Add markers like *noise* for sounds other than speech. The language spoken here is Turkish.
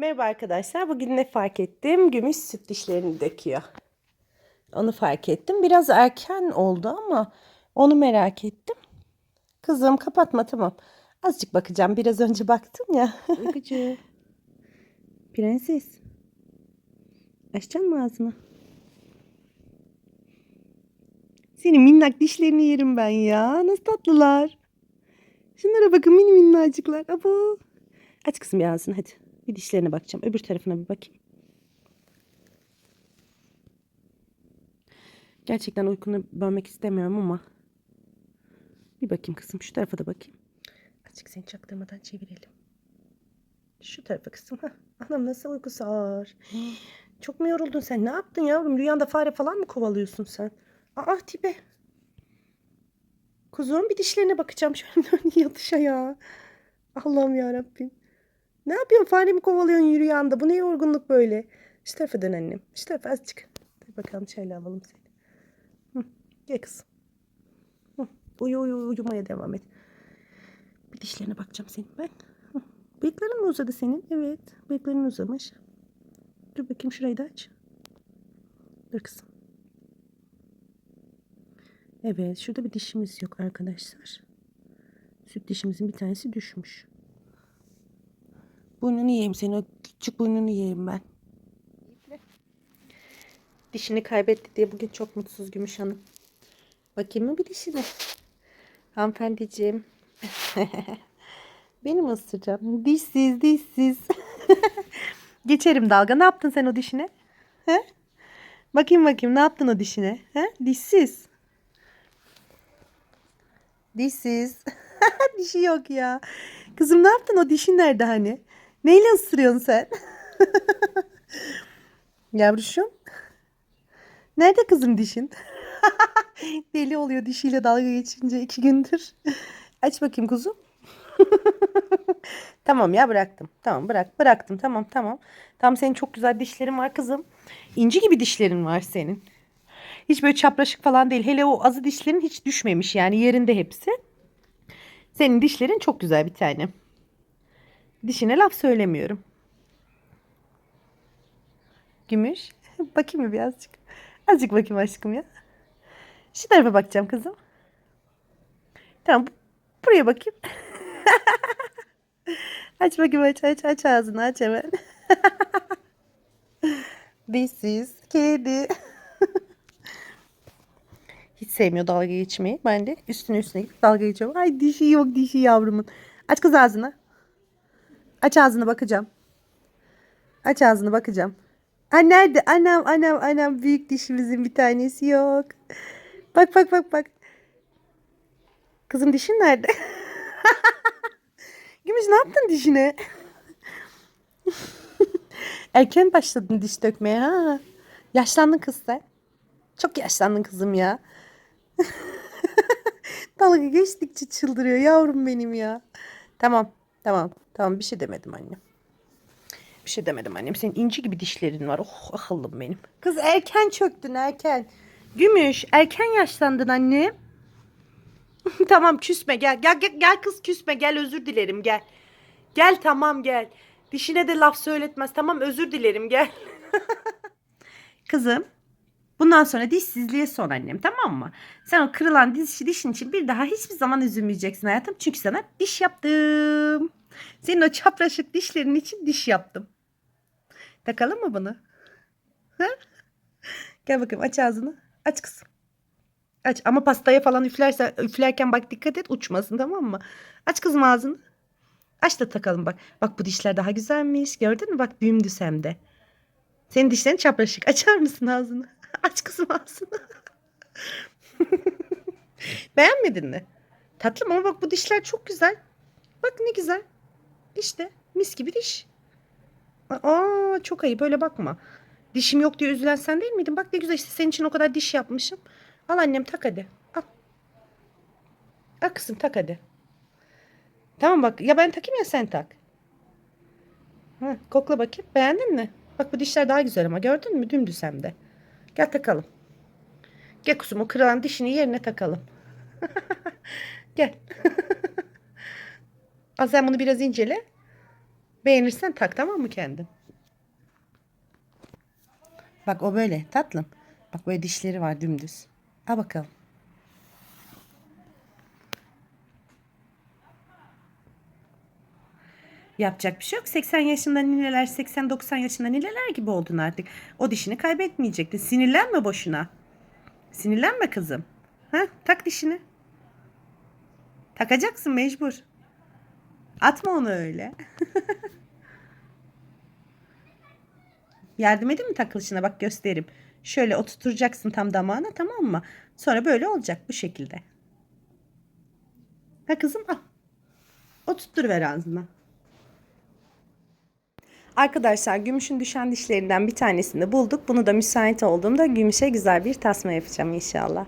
Merhaba arkadaşlar. Bugün ne fark ettim? Gümüş süt dişlerini döküyor. Onu fark ettim. Biraz erken oldu ama onu merak ettim. Kızım kapatma tamam. Azıcık bakacağım. Biraz önce baktım ya. *laughs* Uykucu. Prenses. Açacaksın mı ağzını? Senin minnak dişlerini yerim ben ya. Nasıl tatlılar. Şunlara bakın mini minnacıklar. Abo. Aç kızım ağzını hadi. Bir dişlerine bakacağım. Öbür tarafına bir bakayım. Gerçekten uykunu bölmek istemiyorum ama. Bir bakayım kızım. Şu tarafa da bakayım. Azıcık seni çaktırmadan çevirelim. Şu tarafa kızım. Hah. Anam nasıl uykusu ağır. *gasps* Çok mu yoruldun sen? Ne yaptın yavrum? Rüyanda fare falan mı kovalıyorsun sen? Aa tipe. Kuzum bir dişlerine bakacağım. *laughs* Şöyle dön yatışa ya. Allah'ım ya Rabbim. Ne yapıyorsun? Fare mi kovalıyorsun yürüyanda? Bu ne yorgunluk böyle? Şu tarafa dön annem. Şu tarafa azıcık. Dur bakalım şöyle alalım seni. Gel kızım. Uyu uyu uyumaya devam et. Bir dişlerine bakacağım senin ben. Bıyıkların mı uzadı senin? Evet. Bıyıkların uzamış. Dur bakayım şurayı da aç. Dur kızım. Evet. Şurada bir dişimiz yok arkadaşlar. Süt dişimizin bir tanesi düşmüş. Burnunu yiyeyim seni. O küçük burnunu yiyeyim ben. Dişini kaybetti diye bugün çok mutsuz Gümüş Hanım. Bakayım mı bir dişine? Hanımefendiciğim. *laughs* Benim ısıracağım. Dişsiz, dişsiz. *laughs* Geçerim dalga. Ne yaptın sen o dişine? He? Bakayım bakayım ne yaptın o dişine? He? Dişsiz. Dişsiz. *laughs* Dişi yok ya. Kızım ne yaptın o dişin nerede hani? Neyle ısırıyorsun sen? *laughs* Yavruşum. Nerede kızım dişin? *laughs* Deli oluyor dişiyle dalga geçince iki gündür. Aç bakayım kuzum. *laughs* tamam ya bıraktım. Tamam bırak bıraktım. Tamam tamam. Tamam senin çok güzel dişlerin var kızım. İnci gibi dişlerin var senin. Hiç böyle çapraşık falan değil. Hele o azı dişlerin hiç düşmemiş yani yerinde hepsi. Senin dişlerin çok güzel bir tane. Dişine laf söylemiyorum. Gümüş. *laughs* bakayım mı birazcık? Azıcık bakayım aşkım ya. Şu tarafa bakacağım kızım. Tamam. Buraya bakayım. *laughs* aç bakayım aç aç aç ağzını aç hemen. *laughs* Dişsiz kedi. Hiç sevmiyor dalga geçmeyi. Ben de üstüne üstüne gidip dalga geçiyorum. Ay dişi yok dişi yavrumun. Aç kız ağzını. Aç ağzını bakacağım. Aç ağzını bakacağım. Ha nerede? Anam anam anam büyük dişimizin bir tanesi yok. Bak bak bak bak. Kızım dişin nerede? *laughs* Gümüş ne yaptın dişine? *laughs* Erken başladın diş dökmeye ha. Yaşlandın kız sen. Çok yaşlandın kızım ya. *laughs* Dalga geçtikçe çıldırıyor yavrum benim ya. Tamam tamam tamam bir şey demedim annem. Bir şey demedim annem. Senin inci gibi dişlerin var. Oh akıllım benim. Kız erken çöktün erken. Gümüş erken yaşlandın annem. *laughs* tamam küsme gel. Gel, gel. gel kız küsme gel özür dilerim gel. Gel tamam gel. Dişine de laf söyletmez. Tamam özür dilerim gel. *laughs* Kızım Bundan sonra dişsizliğe son annem tamam mı? Sen o kırılan diş, dişin için bir daha hiçbir zaman üzülmeyeceksin hayatım. Çünkü sana diş yaptım. Senin o çapraşık dişlerin için diş yaptım. Takalım mı bunu? Ha? Gel bakayım aç ağzını. Aç kızım. Aç ama pastaya falan üflersen, üflerken bak dikkat et uçmasın tamam mı? Aç kızım ağzını. Aç da takalım bak. Bak bu dişler daha güzelmiş. Gördün mü? Bak dümdüz hem de. Senin dişlerin çapraşık. Açar mısın ağzını? *laughs* Aç kızım ağzını. *laughs* Beğenmedin mi? Tatlım ama bak bu dişler çok güzel. Bak ne güzel. İşte mis gibi diş. Aa çok ayıp böyle bakma. Dişim yok diye üzülen sen değil miydin? Bak ne güzel işte senin için o kadar diş yapmışım. Al annem tak hadi. Al. Al kızım tak hadi. Tamam bak ya ben takayım ya sen tak. Ha, kokla bakayım. Beğendin mi? Bak bu dişler daha güzel ama gördün mü? Dümdüz hem de. Gel takalım. O kırılan dişini yerine takalım. *laughs* Gel. *laughs* Sen bunu biraz incele. Beğenirsen tak tamam mı kendin? Bak o böyle tatlım. Bak böyle dişleri var dümdüz. Al bakalım. Yapacak bir şey yok. 80 yaşında nineler, 80-90 yaşında nineler gibi oldun artık. O dişini kaybetmeyecektin. Sinirlenme boşuna. Sinirlenme kızım. Ha, tak dişini. Takacaksın mecbur. Atma onu öyle. *laughs* Yardım edeyim mi takılışına? Bak göstereyim. Şöyle oturtacaksın tam damağına tamam mı? Sonra böyle olacak bu şekilde. Ha kızım al. Oturttur ağzına. Arkadaşlar gümüşün düşen dişlerinden bir tanesini bulduk. Bunu da müsait olduğumda gümüşe güzel bir tasma yapacağım inşallah.